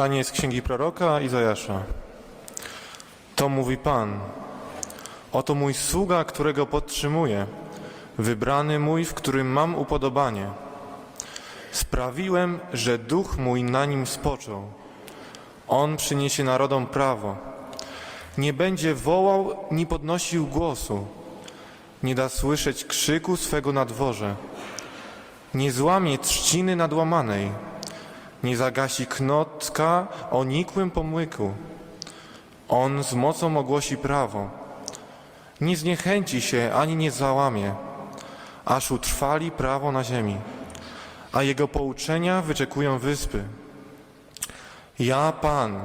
Czytanie z księgi proroka Izajasza. To mówi Pan. Oto mój sługa, którego podtrzymuję, wybrany mój, w którym mam upodobanie. Sprawiłem, że duch mój na nim spoczął. On przyniesie narodom prawo. Nie będzie wołał ni podnosił głosu. Nie da słyszeć krzyku swego na dworze. Nie złamie trzciny nadłamanej. Nie zagasi knotka o nikłym pomłyku. On z mocą ogłosi prawo. Nie zniechęci się ani nie załamie, aż utrwali prawo na ziemi, a jego pouczenia wyczekują wyspy. Ja, Pan,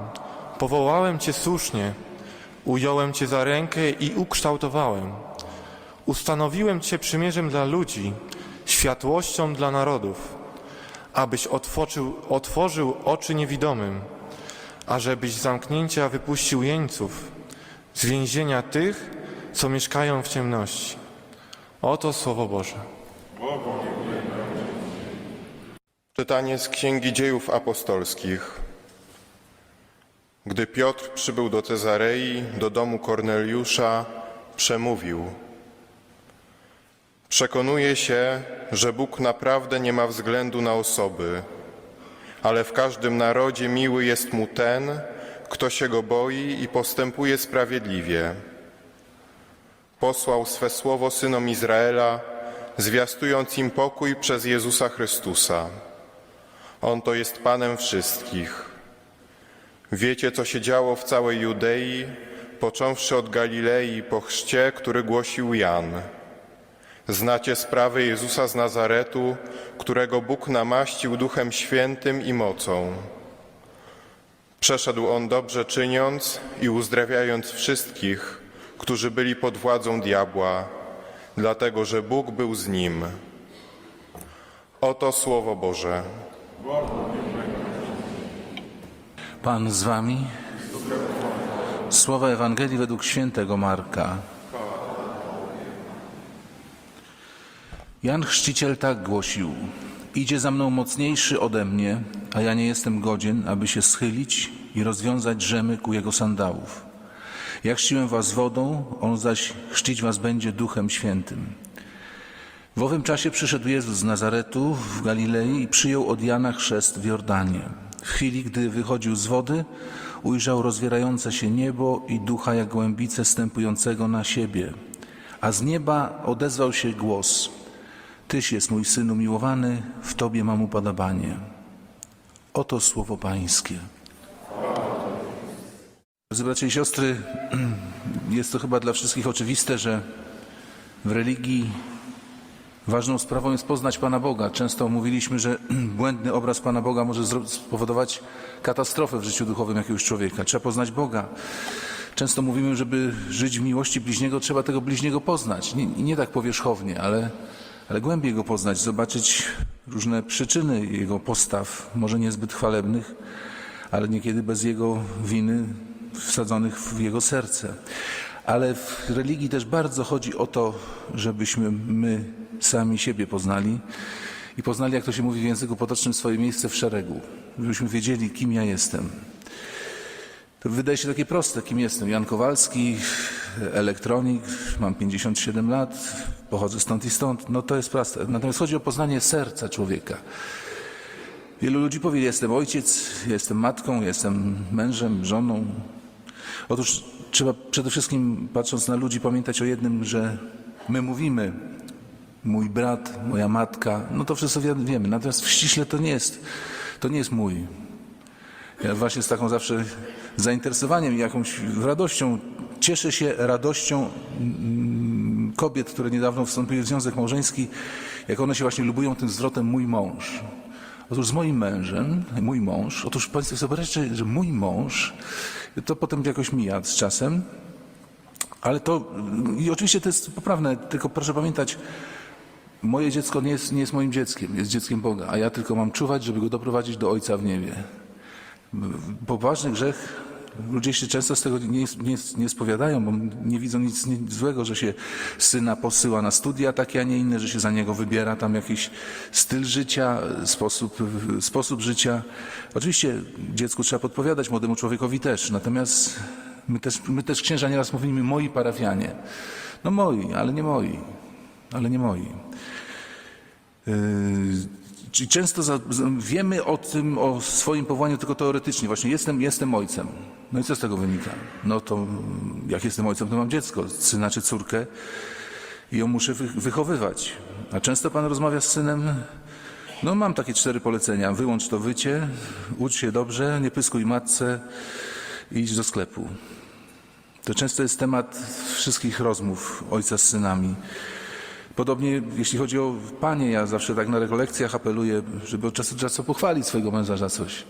powołałem Cię słusznie, ująłem Cię za rękę i ukształtowałem. Ustanowiłem Cię przymierzem dla ludzi, światłością dla narodów, abyś otworzył, otworzył oczy niewidomym, ażebyś z zamknięcia wypuścił jeńców, z więzienia tych, co mieszkają w ciemności. Oto Słowo Boże. Czytanie z Księgi Dziejów Apostolskich. Gdy Piotr przybył do Cezarei, do domu Korneliusza, przemówił. Przekonuję się, że Bóg naprawdę nie ma względu na osoby, ale w każdym narodzie miły jest mu ten, kto się go boi i postępuje sprawiedliwie. Posłał swe słowo synom Izraela, zwiastując im pokój przez Jezusa Chrystusa. On to jest Panem wszystkich. Wiecie, co się działo w całej Judei, począwszy od Galilei po chrzcie, który głosił Jan. Znacie sprawę Jezusa z Nazaretu, którego Bóg namaścił Duchem Świętym i mocą. Przeszedł on dobrze czyniąc i uzdrawiając wszystkich, którzy byli pod władzą diabła, dlatego że Bóg był z nim. Oto Słowo Boże. Pan z wami. Słowa Ewangelii według świętego Marka. Jan Chrzciciel tak głosił: Idzie za mną mocniejszy ode mnie, a ja nie jestem godzien, aby się schylić i rozwiązać rzemy ku jego sandałów. Ja chrzciłem was wodą, on zaś chrzcić was będzie duchem świętym. W owym czasie przyszedł Jezus z Nazaretu w Galilei i przyjął od Jana chrzest w Jordanie. W chwili, gdy wychodził z wody, ujrzał rozwierające się niebo i ducha jak głębice stępującego na siebie. A z nieba odezwał się głos: Tyś jest mój synu miłowany, w tobie mam upodobanie. Oto słowo Pańskie. Drodzy bracia i siostry, jest to chyba dla wszystkich oczywiste, że w religii Ważną sprawą jest poznać Pana Boga. Często mówiliśmy, że błędny obraz Pana Boga może spowodować katastrofę w życiu duchowym jakiegoś człowieka. Trzeba poznać Boga. Często mówimy, żeby żyć w miłości bliźniego, trzeba tego bliźniego poznać. Nie, nie tak powierzchownie, ale, ale głębiej go poznać, zobaczyć różne przyczyny jego postaw, może niezbyt chwalebnych, ale niekiedy bez jego winy wsadzonych w jego serce. Ale w religii też bardzo chodzi o to, żebyśmy my sami siebie poznali i poznali, jak to się mówi w języku potocznym, swoje miejsce w szeregu. Żebyśmy wiedzieli, kim ja jestem. To wydaje się takie proste, kim jestem. Jan Kowalski, elektronik, mam 57 lat, pochodzę stąd i stąd. No to jest proste. Natomiast chodzi o poznanie serca człowieka. Wielu ludzi powie, jestem ojciec, jestem matką, jestem mężem, żoną. Otóż trzeba przede wszystkim, patrząc na ludzi, pamiętać o jednym, że my mówimy, mój brat, moja matka, no to wszystko wie- wiemy. Natomiast w ściśle to nie jest, to nie jest mój. Ja właśnie z taką zawsze zainteresowaniem i jakąś radością, cieszę się radością mm, kobiet, które niedawno wstąpiły w związek małżeński, jak one się właśnie lubują tym zwrotem mój mąż. Otóż z moim mężem, mój mąż, otóż Państwo sobie że mój mąż, to potem jakoś mija z czasem, ale to, i oczywiście to jest poprawne, tylko proszę pamiętać, moje dziecko nie jest, nie jest moim dzieckiem, jest dzieckiem Boga, a ja tylko mam czuwać, żeby go doprowadzić do Ojca w niebie. Poważny grzech Ludzie się często z tego nie, nie, nie spowiadają, bo nie widzą nic, nic złego, że się syna posyła na studia takie, a nie inne, że się za niego wybiera tam jakiś styl życia, sposób, sposób życia. Oczywiście dziecku trzeba podpowiadać, młodemu człowiekowi też, natomiast my też, my też księża nieraz mówimy moi parafianie. No moi, ale nie moi, ale nie moi. Yy, Czyli często za, wiemy o tym, o swoim powołaniu tylko teoretycznie. Właśnie jestem, jestem ojcem. No i co z tego wynika? No to mm, jak jestem ojcem, to mam dziecko, syna czy córkę i ją muszę wy, wychowywać. A często pan rozmawia z synem, no mam takie cztery polecenia. Wyłącz to wycie, ucz się dobrze, nie pyskuj matce i idź do sklepu. To często jest temat wszystkich rozmów ojca z synami. Podobnie jeśli chodzi o panie, ja zawsze tak na rekolekcjach apeluję, żeby od czasu do czasu pochwalić swojego męża za coś.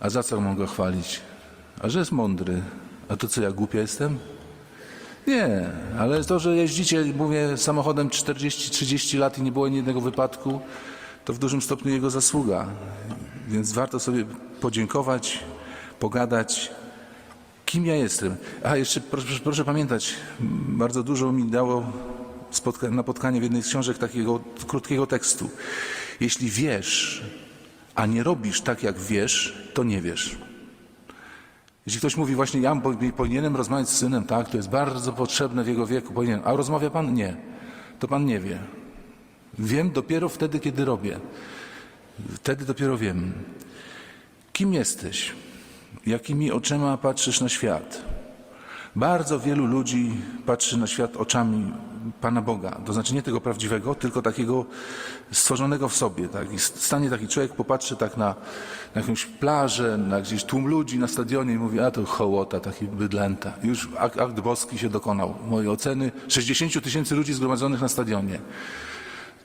A za co go chwalić? A że jest mądry. A to co, ja głupia jestem? Nie, ale to, że jeździcie, mówię, samochodem 40-30 lat i nie było ani jednego wypadku, to w dużym stopniu jego zasługa. Więc warto sobie podziękować, pogadać, kim ja jestem. A jeszcze proszę, proszę pamiętać, bardzo dużo mi dało spotka- napotkanie w jednej z książek takiego krótkiego tekstu. Jeśli wiesz, a nie robisz tak, jak wiesz, to nie wiesz. Jeśli ktoś mówi właśnie, ja po- powinienem rozmawiać z synem, tak, to jest bardzo potrzebne w jego wieku, powinien, a rozmawia pan? Nie. To pan nie wie. Wiem dopiero wtedy, kiedy robię. Wtedy dopiero wiem. Kim jesteś? Jakimi oczyma patrzysz na świat? Bardzo wielu ludzi patrzy na świat oczami Pana Boga. To znaczy nie tego prawdziwego, tylko takiego stworzonego w sobie. Tak? I stanie taki człowiek, popatrzy tak na, na jakąś plażę, na gdzieś tłum ludzi na stadionie i mówi, a to hołota, taki bydlęta. Już akt, akt boski się dokonał. Moje oceny 60 tysięcy ludzi zgromadzonych na stadionie.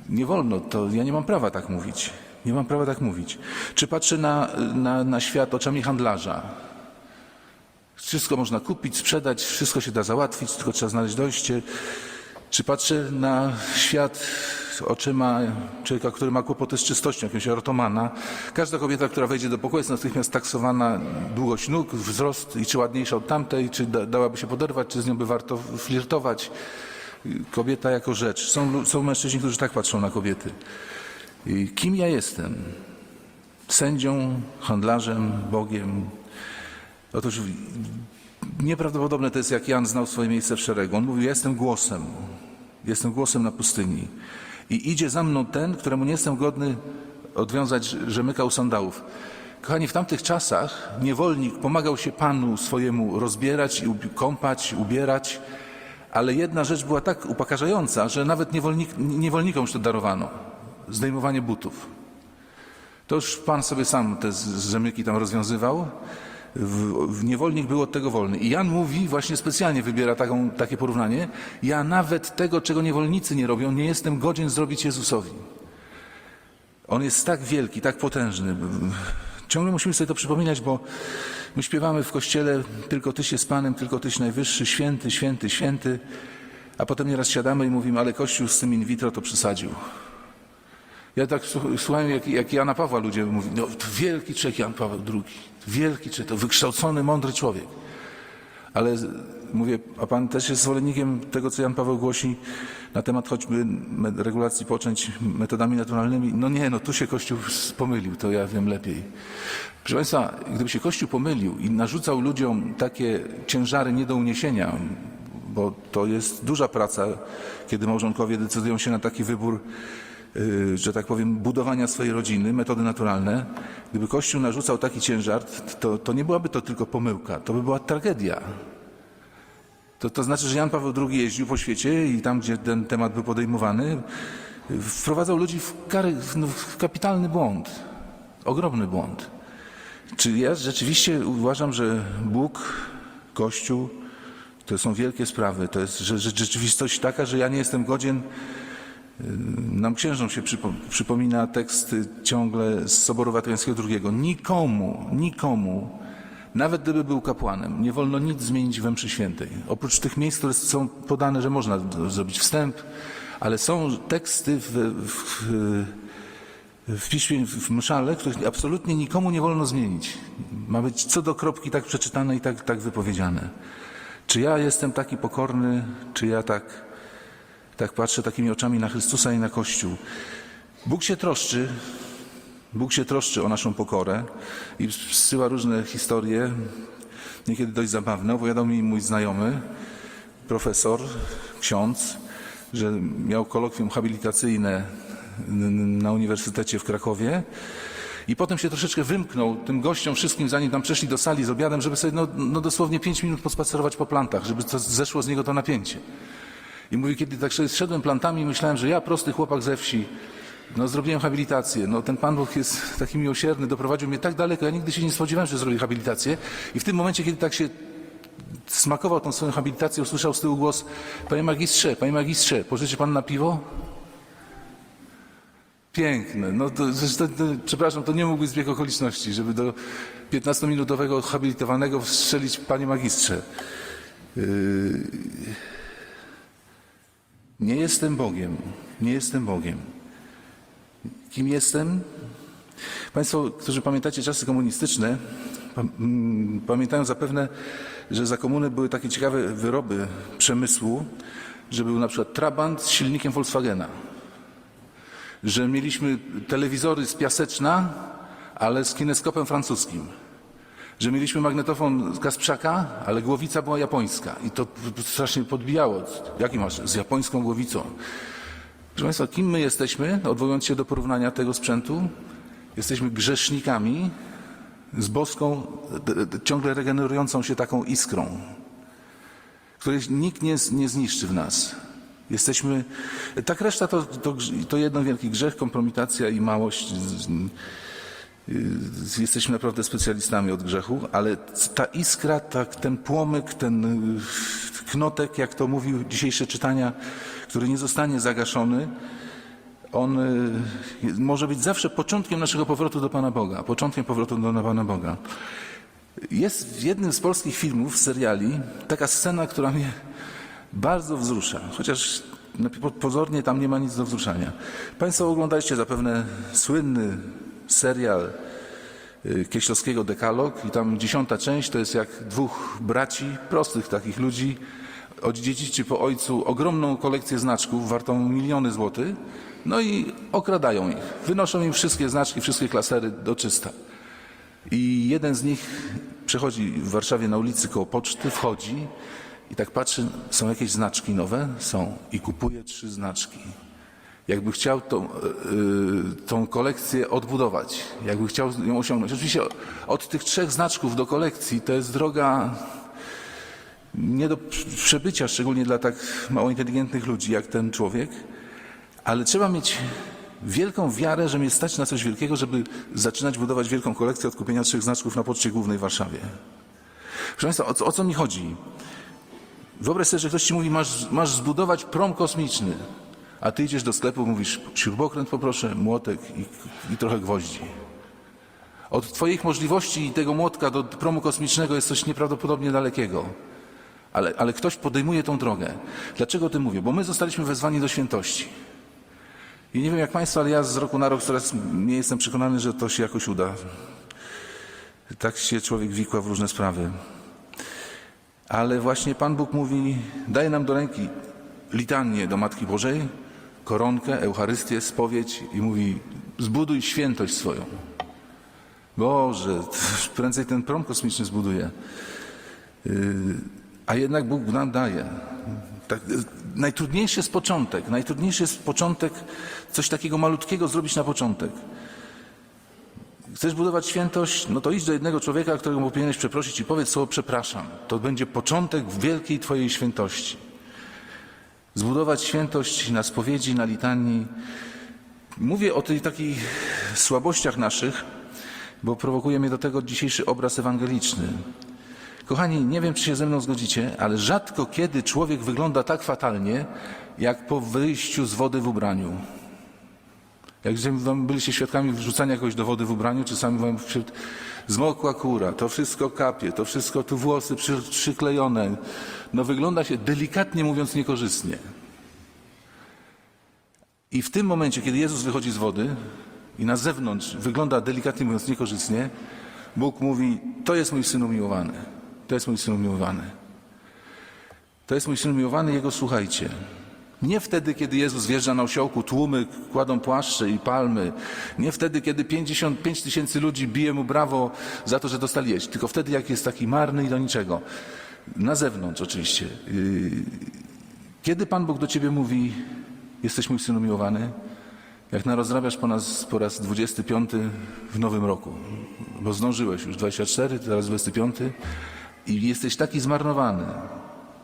Nie wolno, to ja nie mam prawa tak mówić. Nie mam prawa tak mówić. Czy patrzę na, na, na świat oczami handlarza? Wszystko można kupić, sprzedać, wszystko się da załatwić, tylko trzeba znaleźć dojście. Czy patrzę na świat oczyma człowieka, który ma kłopoty z czystością, jakiegoś ortomana? Każda kobieta, która wejdzie do pokoju jest natychmiast taksowana długość nóg, wzrost i czy ładniejsza od tamtej, czy da, dałaby się poderwać, czy z nią by warto flirtować. Kobieta jako rzecz. Są, są mężczyźni, którzy tak patrzą na kobiety. I kim ja jestem? Sędzią, handlarzem, Bogiem, Otóż nieprawdopodobne to jest, jak Jan znał swoje miejsce w szeregu. On mówił, ja jestem głosem, jestem głosem na pustyni. I idzie za mną ten, któremu nie jestem godny odwiązać rzemyka u sandałów. Kochani, w tamtych czasach niewolnik pomagał się panu swojemu rozbierać kąpać, ubierać, ale jedna rzecz była tak upokarzająca, że nawet niewolnik, niewolnikom już to darowano. Zdejmowanie butów. To już pan sobie sam te rzemyki tam rozwiązywał. W, niewolnik był od tego wolny. I Jan mówi, właśnie specjalnie wybiera taką, takie porównanie, ja nawet tego, czego niewolnicy nie robią, nie jestem godzien zrobić Jezusowi. On jest tak wielki, tak potężny. Ciągle musimy sobie to przypominać, bo my śpiewamy w kościele tylko Tyś jest Panem, tylko Tyś najwyższy, święty, święty, święty, a potem nieraz siadamy i mówimy, ale Kościół z tym in vitro to przesadził. Ja tak słuch- słuchałem, jak, jak Jana Pawła ludzie mówią, no to wielki człowiek Jan Paweł II, wielki człowiek, to wykształcony, mądry człowiek. Ale mówię, a pan też jest zwolennikiem tego, co Jan Paweł głosi na temat choćby regulacji poczęć metodami naturalnymi? No nie, no tu się Kościół pomylił, to ja wiem lepiej. Proszę Państwa, gdyby się Kościół pomylił i narzucał ludziom takie ciężary nie do uniesienia, bo to jest duża praca, kiedy małżonkowie decydują się na taki wybór, że tak powiem, budowania swojej rodziny, metody naturalne. Gdyby Kościół narzucał taki ciężar, to, to nie byłaby to tylko pomyłka, to by była tragedia. To, to znaczy, że Jan Paweł II jeździł po świecie i tam, gdzie ten temat był podejmowany, wprowadzał ludzi w, kary, w, no, kapitalny błąd, ogromny błąd. Czy ja rzeczywiście uważam, że Bóg, Kościół to są wielkie sprawy. To jest że, że rzeczywistość taka, że ja nie jestem godzien. Y, Nam księżom się przypo, przypomina tekst ciągle z Soboru Watykańskiego II. Nikomu, nikomu, nawet gdyby był kapłanem, nie wolno nic zmienić we mszy świętej. Oprócz tych miejsc, które są podane, że można zrobić wstęp, ale są teksty w, w, w piśmie, w mszale, których absolutnie nikomu nie wolno zmienić. Ma być co do kropki tak przeczytane i tak, tak wypowiedziane. Czy ja jestem taki pokorny, czy ja tak, tak patrzę takimi oczami na Chrystusa i na Kościół? Bóg się troszczy, Bóg się troszczy o naszą pokorę i wsyła różne historie, niekiedy dość zabawne. Opowiadał mi mój znajomy, profesor, ksiądz, że miał kolokwium habilitacyjne na Uniwersytecie w Krakowie i potem się troszeczkę wymknął tym gościom wszystkim, zanim tam przeszli do sali z obiadem, żeby sobie no, no dosłownie pięć minut pospacerować po plantach, żeby zeszło z niego to napięcie. I mówi, kiedy tak sobie szedłem plantami, myślałem, że ja, prosty chłopak ze wsi, no zrobiłem habilitację. No ten Pan Bóg jest taki miłosierny, doprowadził mnie tak daleko. Ja nigdy się nie spodziewałem, że zrobi habilitację. I w tym momencie, kiedy tak się smakował tą swoją habilitację, usłyszał z tyłu głos, panie magistrze, panie magistrze, pożyczy pan na piwo? Piękne. No to, to, to, przepraszam, to nie mógłby zbieg okoliczności, żeby do 15-minutowego habilitowanego wstrzelić panie magistrze. Yy... Nie jestem Bogiem. Nie jestem Bogiem. Kim jestem? Państwo, którzy pamiętacie czasy komunistyczne, mm, pamiętają zapewne, że za komuny były takie ciekawe wyroby przemysłu, że był na przykład Trabant z silnikiem Volkswagena, że mieliśmy telewizory z Piaseczna, ale z kineskopem francuskim, że mieliśmy magnetofon z Kasprzaka, ale głowica była japońska i to strasznie podbijało. Jaki masz? Z japońską głowicą. Proszę Państwa, kim my jesteśmy, odwołując się do porównania tego sprzętu? Jesteśmy grzesznikami z boską, d- d- ciągle regenerującą się taką iskrą, której nikt nie, nie zniszczy w nas. Jesteśmy, tak reszta to, to, to jeden wielki grzech, kompromitacja i małość. Z- Jesteśmy naprawdę specjalistami od grzechu, ale ta iskra, tak, ten płomyk, ten y, knotek, jak to mówił dzisiejsze czytania, który nie zostanie zagaszony, on y, może być zawsze początkiem naszego powrotu do Pana Boga, początkiem powrotu do Pana Boga. Jest w jednym z polskich filmów, seriali, taka scena, która mnie bardzo wzrusza, chociaż pozornie tam nie ma nic do wzruszania. Państwo oglądaliście zapewne słynny serial y, Kieślowskiego Dekalog i tam dziesiąta część to jest jak dwóch braci, prostych takich ludzi, odziedziczy po ojcu ogromną kolekcję znaczków wartą miliony złotych, no i okradają ich. Wynoszą im wszystkie znaczki, wszystkie klasery do czysta. I jeden z nich przechodzi w Warszawie na ulicy koło poczty, wchodzi i tak patrzy, są jakieś znaczki nowe? Są. I kupuje trzy znaczki. Jakby chciał tą, y, y, tą kolekcję odbudować, jakby chciał ją osiągnąć. Oczywiście od tych trzech znaczków do kolekcji to jest droga nie do przebycia, szczególnie dla tak mało inteligentnych ludzi jak ten człowiek, ale trzeba mieć wielką wiarę, że mnie stać na coś wielkiego, żeby zaczynać budować wielką kolekcję od kupienia trzech znaczków na Poczcie Głównej w Warszawie. Proszę Państwa, o co, o co mi chodzi? Wyobraź sobie, że ktoś Ci mówi, masz, masz zbudować prom kosmiczny, a Ty idziesz do sklepu, mówisz, śrubokręt poproszę, młotek i, i trochę gwoździ. Od Twoich możliwości i tego młotka do promu kosmicznego jest coś nieprawdopodobnie dalekiego. Ale, ale ktoś podejmuje tą drogę. Dlaczego o tym mówię? Bo my zostaliśmy wezwani do świętości. I nie wiem jak Państwo, ale ja z roku na rok coraz nie jestem przekonany, że to się jakoś uda. Tak się człowiek wikła w różne sprawy. Ale właśnie Pan Bóg mówi, daje nam do ręki litanię do Matki Bożej, koronkę, Eucharystię, spowiedź i mówi, zbuduj świętość swoją. Boże, prędzej ten prom kosmiczny zbuduje. A jednak Bóg nam daje. Tak, y, najtrudniejszy jest początek. Najtrudniejszy jest początek, coś takiego malutkiego zrobić na początek. Chcesz budować świętość? No to idź do jednego człowieka, którego powinieneś przeprosić i powiedz słowo przepraszam. To będzie początek wielkiej Twojej świętości. Zbudować świętość na spowiedzi, na litanii. Mówię o tych takich słabościach naszych, bo prowokuje mnie do tego dzisiejszy obraz ewangeliczny. Kochani, nie wiem, czy się ze mną zgodzicie, ale rzadko kiedy człowiek wygląda tak fatalnie, jak po wyjściu z wody w ubraniu. Jak wam byliście świadkami wrzucania kogoś do wody w ubraniu, czy sami wam zmokła kura, to wszystko kapie, to wszystko tu włosy przy, przyklejone. No wygląda się delikatnie mówiąc niekorzystnie. I w tym momencie, kiedy Jezus wychodzi z wody, i na zewnątrz wygląda delikatnie mówiąc niekorzystnie, Bóg mówi, to jest mój syn umiłowany, to jest mój syn umiłowany. To jest mój syn umiłowany, jego słuchajcie. Nie wtedy, kiedy Jezus wjeżdża na osiołku, tłumy kładą płaszcze i palmy. Nie wtedy, kiedy 55 tysięcy ludzi bije mu brawo za to, że dostali jeść. Tylko wtedy, jak jest taki marny i do niczego. Na zewnątrz oczywiście. Yy, Kiedy Pan Bóg do ciebie mówi, jesteś mój syn umiłowany? Jak narozrabiasz po nas po raz 25 w nowym roku. Bo zdążyłeś już 24, teraz 25 i jesteś taki zmarnowany.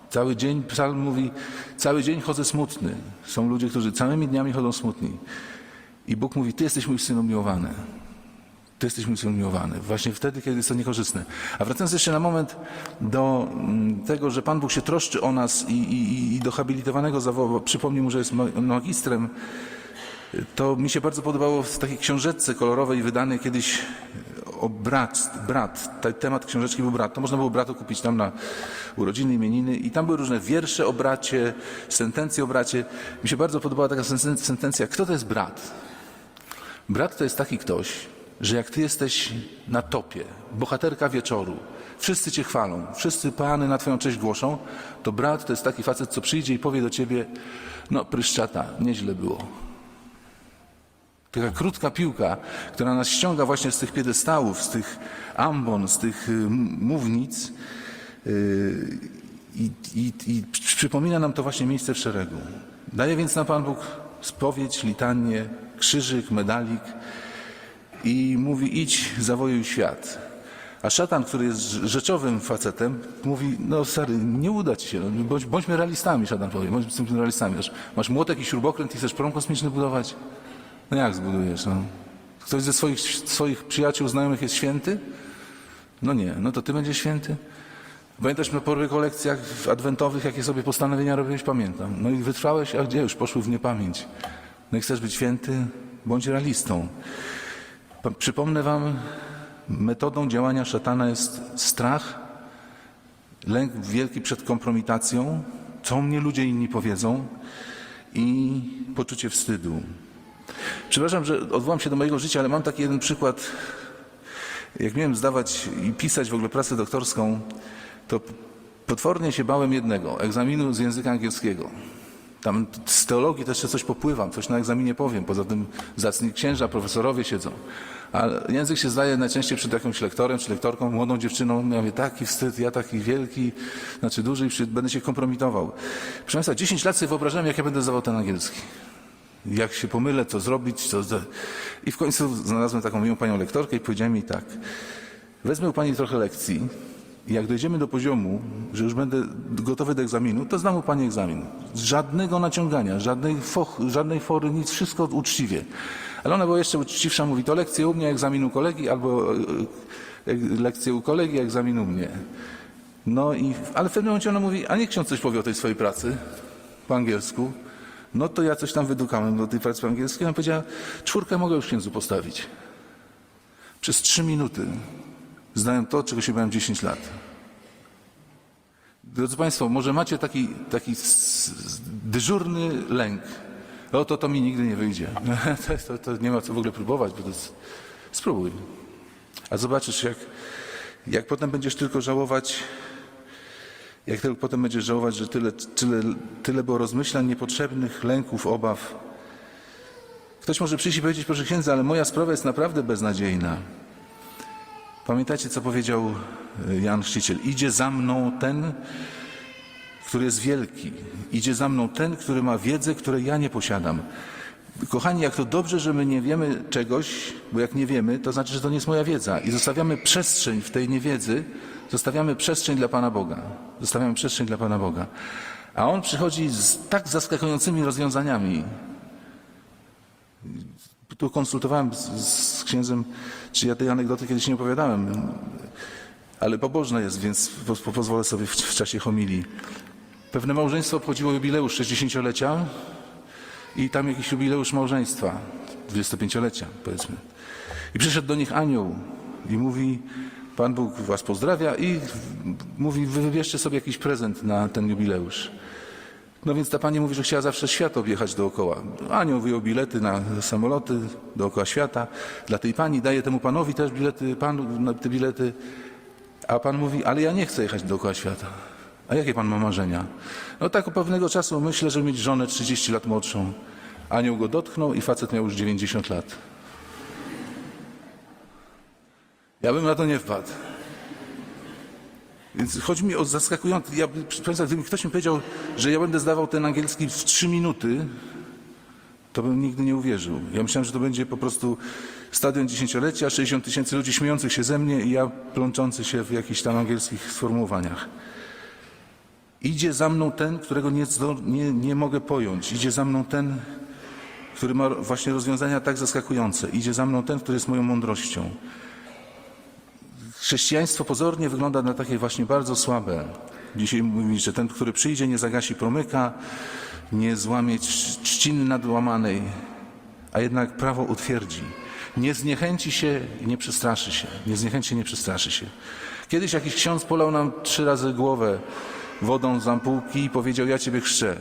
Cały dzień, psalm mówi, cały dzień chodzę smutny. Są ludzie, którzy całymi dniami chodzą smutni. I Bóg mówi, ty jesteś mój syn umiłowany. Ty jesteś umiłowany. Właśnie wtedy, kiedy jest to niekorzystne. A wracając jeszcze na moment do mm, tego, że Pan Bóg się troszczy o nas i, i, i do habilitowanego zawołu, przypomnij mu, że jest ma- magistrem, to mi się bardzo podobało w takiej książeczce kolorowej wydanej kiedyś o brat, brat. Temat książeczki był brat. To można było bratu kupić tam na urodziny, imieniny i tam były różne wiersze o bracie, sentencje o bracie. Mi się bardzo podobała taka sen- sentencja, kto to jest brat? Brat to jest taki ktoś, że jak ty jesteś na topie, bohaterka wieczoru, wszyscy cię chwalą, wszyscy pany na twoją cześć głoszą, to brat to jest taki facet, co przyjdzie i powie do ciebie, no pryszczata, nieźle było. Taka krótka piłka, która nas ściąga właśnie z tych piedestałów, z tych ambon, z tych y, mównic y, i, i, i przypomina nam to właśnie miejsce w szeregu. Daje więc nam Pan Bóg spowiedź, litanię, krzyżyk, medalik i mówi idź, zawojuj świat. A szatan, który jest rzeczowym facetem, mówi, no stary, nie uda ci się, no, bądź, bądźmy realistami, szatan powie, bądźmy realistami. Masz, masz młotek i śrubokręt i chcesz prom kosmiczny budować? No jak zbudujesz? No? Ktoś ze swoich, swoich przyjaciół, znajomych jest święty? No nie, no to ty będziesz święty? Pamiętasz na pory kolekcjach adwentowych, jakie sobie postanowienia robiłeś? Pamiętam. No i wytrwałeś, a gdzie już poszły w niepamięć? No i chcesz być święty? Bądź realistą. Przypomnę wam, metodą działania szatana jest strach, lęk wielki przed kompromitacją, co mnie ludzie inni powiedzą i poczucie wstydu. Przepraszam, że odwołam się do mojego życia, ale mam taki jeden przykład. Jak miałem zdawać i pisać w ogóle pracę doktorską, to potwornie się bałem jednego, egzaminu z języka angielskiego. Tam z teologii też coś popływam, coś na egzaminie powiem. Poza tym zacni księża, profesorowie siedzą. A język się zdaje najczęściej przed jakimś lektorem czy lektorką, młodą dziewczyną. Ja mówię, taki wstyd, ja taki wielki, znaczy duży i będę się kompromitował. Proszę Państwa, 10 lat sobie wyobrażałem, jak ja będę zdawał ten angielski. Jak się pomylę, co zrobić, co... I w końcu znalazłem taką miłą panią lektorkę i powiedziałem jej tak. Wezmę u pani trochę lekcji jak dojdziemy do poziomu, że już będę gotowy do egzaminu, to zdam u pani egzamin. Żadnego naciągania, żadnej, foch, żadnej fory, nic, wszystko uczciwie. Ale ona była jeszcze uczciwsza, mówi, to lekcje u mnie, egzamin u kolegi, albo e, e, lekcje u kolegi, egzamin u mnie. No i, ale w pewnym momencie ona mówi, a niech ksiądz coś powie o tej swojej pracy po angielsku. No to ja coś tam wydukałem do tej pracy po angielsku. Ona powiedziała, czwórkę mogę już księdzu postawić. Przez trzy minuty zdałem to, czego się bałem 10 lat. Drodzy Państwo, może macie taki, taki dyżurny lęk. O, to, to mi nigdy nie wyjdzie. To, to, to nie ma co w ogóle próbować, bo to jest... Spróbuj. A zobaczysz, jak, jak potem będziesz tylko żałować, jak tylko potem będziesz żałować, że tyle, tyle, tyle było rozmyślań niepotrzebnych, lęków, obaw. Ktoś może przyjść i powiedzieć, proszę księdza, ale moja sprawa jest naprawdę beznadziejna. Pamiętacie, co powiedział y, Jan Chrzciciel? Idzie za mną ten, który jest wielki. Idzie za mną ten, który ma wiedzę, której ja nie posiadam. Kochani, jak to dobrze, że my nie wiemy czegoś, bo jak nie wiemy, to znaczy, że to nie jest moja wiedza. I zostawiamy przestrzeń w tej niewiedzy, zostawiamy przestrzeń dla Pana Boga. Zostawiamy przestrzeń dla Pana Boga. A On przychodzi z tak zaskakującymi rozwiązaniami, tu konsultowałem z, z księdzem, czy ja tej anegdoty kiedyś nie opowiadałem, ale pobożna jest, więc po, pozwolę sobie w, w czasie homilii. Pewne małżeństwo obchodziło jubileusz 60-lecia i tam jakiś jubileusz małżeństwa, 25-lecia powiedzmy. I przyszedł do nich anioł i mówi, Pan Bóg was pozdrawia i mówi, wy wybierzcie sobie jakiś prezent na ten jubileusz. No więc ta pani mówi, że chciała zawsze świat objechać dookoła. Anioł wyjął bilety na samoloty dookoła świata. Dla tej pani daje temu panowi też bilety, panu te bilety. A pan mówi, ale ja nie chcę jechać dookoła świata. A jakie pan ma marzenia? No tak, pewnego czasu myślę, żeby mieć żonę 30 lat młodszą. Anioł go dotknął i facet miał już 90 lat. Ja bym na to nie wpadł. Więc chodzi mi o zaskakujące. Ja, Państwa, gdyby ktoś mi powiedział, że ja będę zdawał ten angielski w 3 minuty, to bym nigdy nie uwierzył. Ja myślałem, że to będzie po prostu stadion dziesięciolecia, 60 tysięcy ludzi śmiejących się ze mnie i ja plączący się w jakichś tam angielskich sformułowaniach. Idzie za mną ten, którego nie, nie, nie mogę pojąć. Idzie za mną ten, który ma właśnie rozwiązania tak zaskakujące. Idzie za mną ten, który jest moją mądrością. Chrześcijaństwo pozornie wygląda na takie właśnie bardzo słabe. Dzisiaj mówi, że ten, który przyjdzie, nie zagasi promyka, nie złamie trzciny nadłamanej, a jednak prawo utwierdzi. Nie zniechęci się i nie przestraszy się. Nie zniechęci się, nie przestraszy się. Kiedyś jakiś ksiądz polał nam trzy razy głowę wodą z ampułki i powiedział, ja ciebie chrzczę.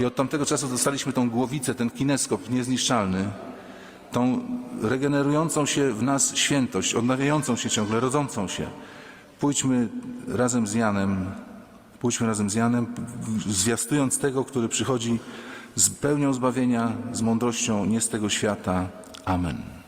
I od tamtego czasu dostaliśmy tą głowicę, ten kineskop niezniszczalny, tą regenerującą się w nas świętość, odnawiającą się ciągle, rodzącą się. Pójdźmy razem z Janem, pójdźmy razem z Janem, zwiastując tego, który przychodzi z pełnią zbawienia, z mądrością nie z tego świata. Amen.